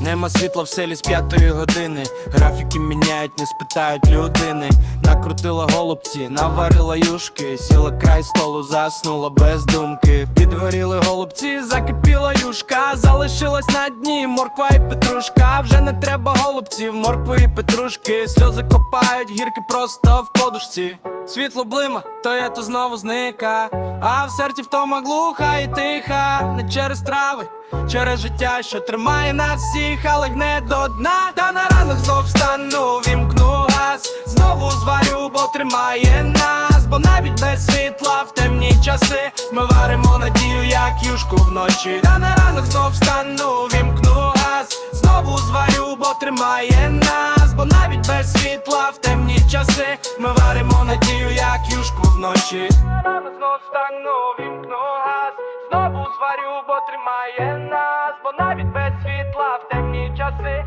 Нема світла в селі з п'ятої години. Графіки міняють, не спитають людини. Накрутила голубці, наварила юшки, сіла край столу, заснула без думки. Підгоріли голубці, закипіла юшка, залишилась на дні морква і петрушка. Вже не треба голубців, моркви і петрушки. Сльози копають, гірки просто в подушці. Світло блима, то я то знову зника. А в серці втома глуха і тиха. Не через трави, через життя, що тримає нас всіх, але гне до дна. Та на ранок знов встану, вімкну газ. Знову зварю, бо тримає нас. Бо навіть без світла в темні часи ми варимо надію, як юшку вночі. Та на ранок знов встану, вімкну газ. Знову зварю, бо тримає нас. Бо навіть без світла в темні часи ми варимо вночі Рано знов стану, вімкну газ. Знову зварю, бо тримає нас, бо навіть без світла в темні часи.